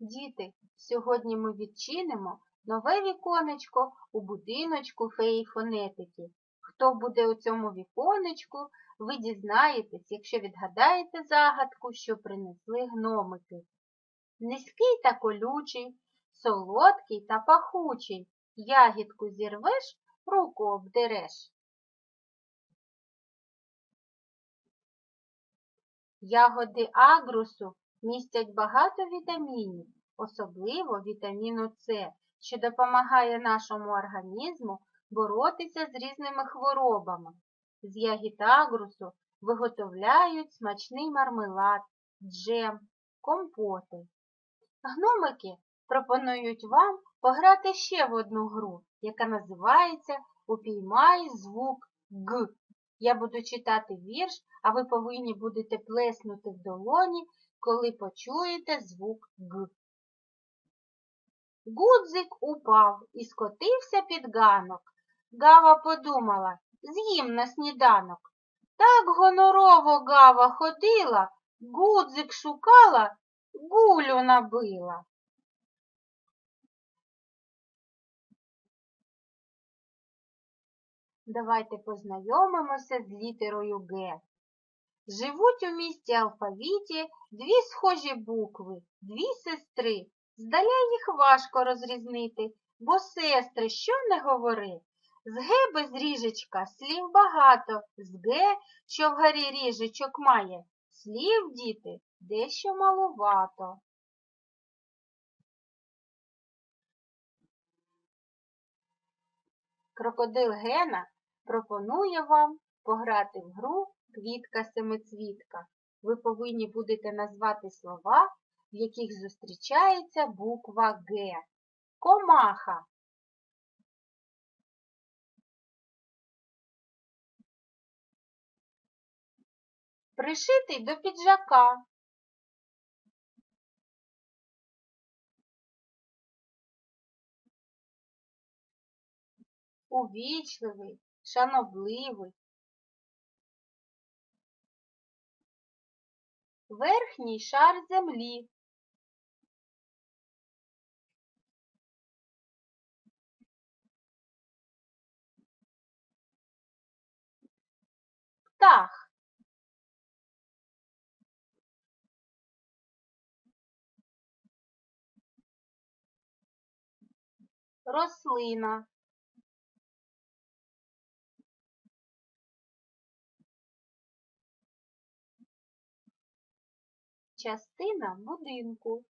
Діти, сьогодні ми відчинимо нове віконечко у будиночку феї фонетики. Хто буде у цьому віконечку, ви дізнаєтесь, якщо відгадаєте загадку, що принесли гномики. Низький та колючий, солодкий та пахучий, ягідку зірвеш, руку обдереш. Ягоди агрусу містять багато вітамінів, особливо вітаміну С, що допомагає нашому організму боротися з різними хворобами. З ягід агрусу виготовляють смачний мармелад, джем, компоти. Гномики пропонують вам пограти ще в одну гру, яка називається Упіймай звук Г. Я буду читати вірш, а ви повинні будете плеснути в долоні, коли почуєте звук Г. Гудзик упав і скотився під ганок. Гава подумала, з'їм на сніданок. Так гонорово Гава ходила, гудзик шукала, гулю набила. Давайте познайомимося з літерою Г. Живуть у місті алфавіті дві схожі букви, дві сестри. Здаля їх важко розрізнити, бо сестри, що не говори. З Г без ріжечка слів багато, з Г, що вгорі ріжечок має, слів, діти, дещо малувато. Крокодил Гена пропонує вам пограти в гру квітка-семицвітка. Ви повинні будете назвати слова, в яких зустрічається буква Г. Комаха. Пришитий до піджака. Увічливий, шанобливий. Верхній шар землі. Птах. Рослина. Частина будинку.